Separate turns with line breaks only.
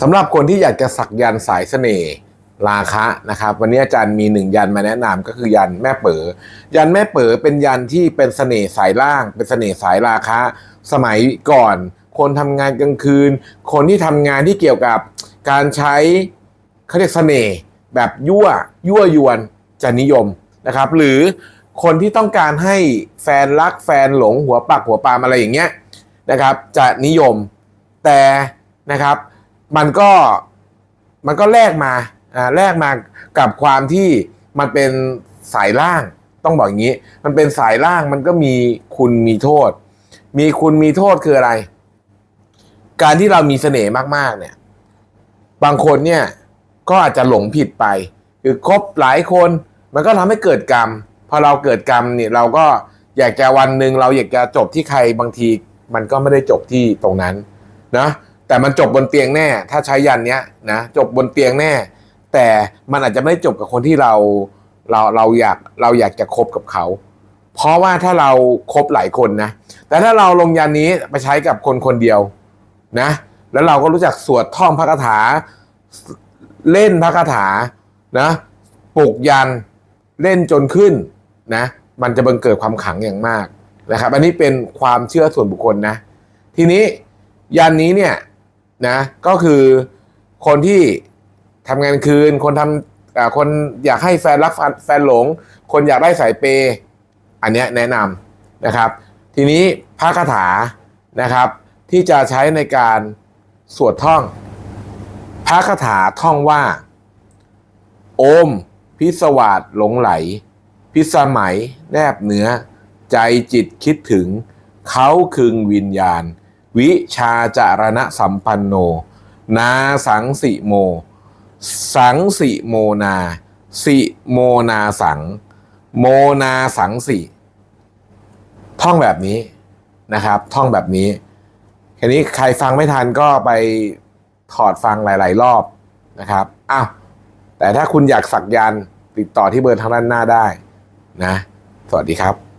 สำหรับคนที่อยากจะสักยันสายเสน่ห์ราคะนะครับ วันนี้อาจารย์มีหนึ่งยันมาแนะนำก็คือยันแม่เป๋อยันแม่เป๋อเป็นยันที่เป็นเสน่ห์สายล่าง เป็นเสน่ห์สายราคะ สมัยก่อน คนทำงานกลางคืน คนที่ทำงานที่เกี่ยวกับการใช้เขาเรียกเสน่ห์แบบยั่วยั่วยวนจะนิยมนะครับ หรือคนที่ต้องการให้แฟนรักแฟนหลงหัวปักหัวปามอะไรอย่างเงี้ยนะครับ จะนิยมแต่นะครับ มันก็มันก็แลกมาอ่าแลกมากับความที่มันเป็นสายล่างต้องบอกอย่างนี้ มันเป็นสายล่างมันก็มีคุณมีโทษ มีคุณมีโทษคืออะไร การที่เรามีเสน่ห์มากๆ เนี่ย บางคนเนี่ยก็อาจจะหลงผิดไป คือคบหลายคนมันก็ทำให้เกิดกรรม พอเราเกิดกรรมเนี่ยเราก็อยากจะวันหนึ่งเราอยากจะจบที่ใครบางที มันก็ไม่ได้จบที่ตรงนั้นนะ แต่มันจบบนเตียงแน่ ถ้าใช้ยันเนี้ยนะจบบนเตียงแน่ แต่มันอาจจะไม่จบกับคนที่เราเราเราอยากเราอยากจะคบกับเขา เพราะว่าถ้าเราครบหลายคนนะ แต่ถ้าเราลงยันนี้ไปใช้กับคนคนเดียวนะ แล้วเราก็รู้จักสวดท่องพระคาถาเล่นพระคาถานะปลุกยันเล่นจนขึ้นนะ มันจะบังเกิดความขังอย่างมากนะครับ อันนี้เป็นความเชื่อส่วนบุคคลนะ ทีนี้ยันนี้เนี่ย นะก็คือคนที่ทำงานคืน คนทำคนอยากให้แฟนรักแฟนหลง คนอยากได้สายเปย์อันเนี้ยแนะนำนะครับ ทีนี้พระคาถานะครับ ที่จะใช้ในการสวดท่อง พระคาถาท่องว่า โอม พิศวาสหลงไหล พิสมัยแนบเนื้อ ใจจิตคิดถึง เขาคึงวิญญาณ วิชาจารณะสัมปันโน นาสังสิโม สังสิโมนา สิโมนาสัง โมนาสังสิท่องแบบนี้นะครับ ท่องแบบนี้ทีนี้ใครฟังไม่ทันก็ไปถอดฟังหลาย ๆ รอบนะครับอ้าวแต่ถ้าคุณอยากสักยันต์ติดต่อที่เบอร์ทางด้านหน้าได้นะ สวัสดีครับ